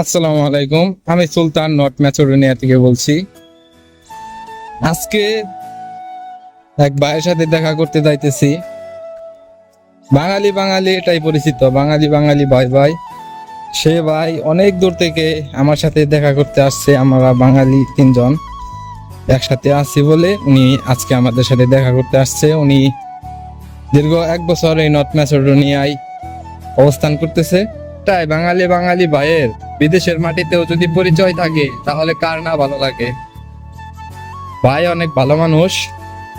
আসসালামু আলাইকুম। আমি সুলতান নর্থ ম্যাচোডোনিয়া থেকে বলছি। আজকে এক ভাইয়ের সাথে দেখা করতে যাইতেছি। বাঙালি বাঙালি এটাই পরিচিত, বাঙালি বাঙালি ভাই ভাই। সে ভাই অনেক দূর থেকে আমার সাথে দেখা করতে আসছে, আমরা বাঙালি তিনজন একসাথে আছি বলে উনি আজকে আমাদের সাথে দেখা করতে আসছে। উনি দীর্ঘ এক বছর এই নর্থ ম্যাসেডোনিয়ায় অবস্থান করতেছে। তাই বাঙালি বাঙালি ভাইয়ের। বিদেশের মাটিতেও যদি পরিচয় থাকে, তাহলে কার না ভালো লাগে? ভাই অনেক ভালো মানুষ।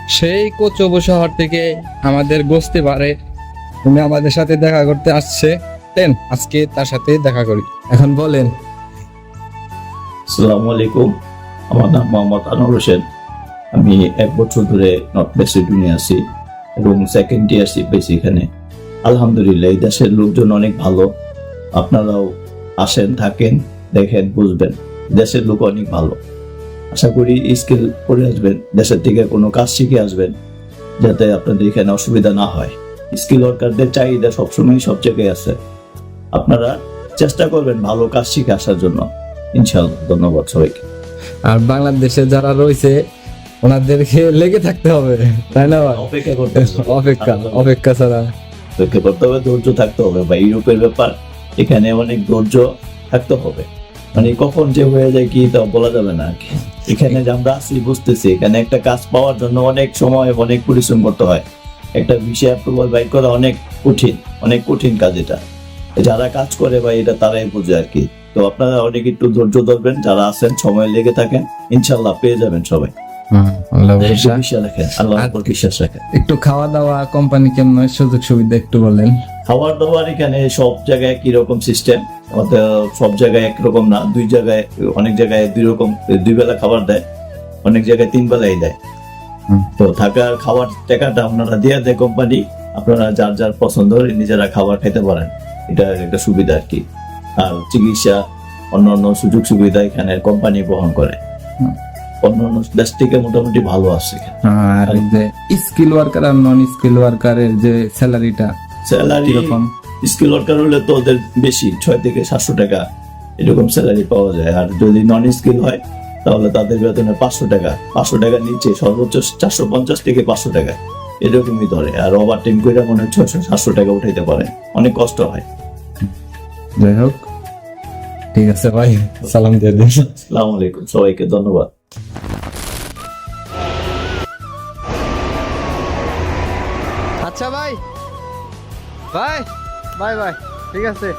সেই কোচবু শহর থেকে আমাদের গোস্তে পারে তুমি আমাদের সাথে দেখা করতে আসছে। দেন, আজকে তার সাথে দেখা করি। এখন বলেন। আসসালামু আলাইকুম। আমার নাম মোহাম্মদ আনোয়ার হোসেন। আমি এক বছর ধরে নর্থ মেসিডোনিয়া আছি এবং সেকেন্ড ইয়ার শিখেছি এখানে। আলহামদুলিল্লাহ, এই দেশের লোকজন অনেক ভালো। আপনারাও আসেন থাকেন দেখেন বুঝবেন। দেশের লোক অনেক ভালো। আশা করি স্কিল করে আসবেন দেশের থেকে কোনো কাজ শিখে আসবেন যাতে আপনাদের এখানে অসুবিধা না হয়। স্কিল ওয়ার্কারদের চাহিদা সবসময় সব জায়গায় আছে। আপনারা চেষ্টা করবেন ভালো কাজ শিখে আসার জন্য। ইনশাআল্লাহ ধন্যবাদ সবাইকে। আর বাংলাদেশে যারা রয়েছে ওনাদেরকে লেগে থাকতে হবে তাই না অপেক্ষা করতে হবে। অপেক্ষা অপেক্ষা ছাড়া। অপেক্ষা করতে হবে ধৈর্য থাকতে হবে বা ইউরোপের ব্যাপার। এখানে অনেক ধৈর্য থাকতে হবে। মানে কখন যে হয়ে যায় কি তা বলা যাবে না। এখানে যে আমরা আসি বুঝতেছি, এখানে একটা কাজ পাওয়ার জন্য অনেক সময় অনেক পরিশ্রম করতে হয়। একটা বিষয় অ্যাপ্রুভাল বাইক করা অনেক কঠিন অনেক কঠিন কাজ এটা। যারা কাজ করে বা এটা তারাই বুঝে আর কি। তো আপনারা অনেক একটু ধৈর্য ধরবেন, যারা আছেন, সময় লেগে থাকেন, ইনশাল্লাহ পেয়ে যাবেন সবাই। একটু খাওয়া দাওয়া কোম্পানি কেমন সুযোগ সুবিধা একটু বলেন। খাবার দাবার এখানে সব জায়গায় কি রকম সিস্টেম সব জায়গায় একরকম না দুই জায়গায় অনেক জায়গায় দুই রকম দুই বেলা খাবার দেয় অনেক জায়গায় তিন বেলাই দেয়। তো থাকার খাবার টাকাটা আপনারা দিয়ে দেয় কোম্পানি আপনারা যার যার পছন্দ নিজেরা খাবার খেতে পারেন। এটা একটা সুবিধা আর কি। আর চিকিৎসা অন্যান্য সুযোগ সুবিধা এখানে কোম্পানি বহন করে। অন্যান্য দেশ থেকে মোটামুটি ভালো আছে। আর যে স্কিল ওয়ার্কার আর নন স্কিল ওয়ার্কারের যে স্যালারিটা স্যালারি কীরকম? স্কিল ওয়ার্কার হলে তো ওদের বেশি ছয় থেকে সাতশো টাকা এরকম স্যালারি পাওয়া যায়। আর যদি নন স্কিল হয় তাহলে তাদের বেতনে পাঁচশো টাকা। পাঁচশো টাকার নিচে সর্বোচ্চ চারশো পঞ্চাশ থেকে পাঁচশো টাকা এরকমই ধরে। আর ওভার টাইম করে মনে হয় ছয়শো সাতশো টাকা উঠাইতে পারে। অনেক কষ্ট হয়। যাই হোক ঠিক আছে ভাই সালাম দিয়ে দিন। আসসালামু আলাইকুম সবাইকে ধন্যবাদ। আচ্ছা ভাই। বাই বাই বাই ঠিক আছে।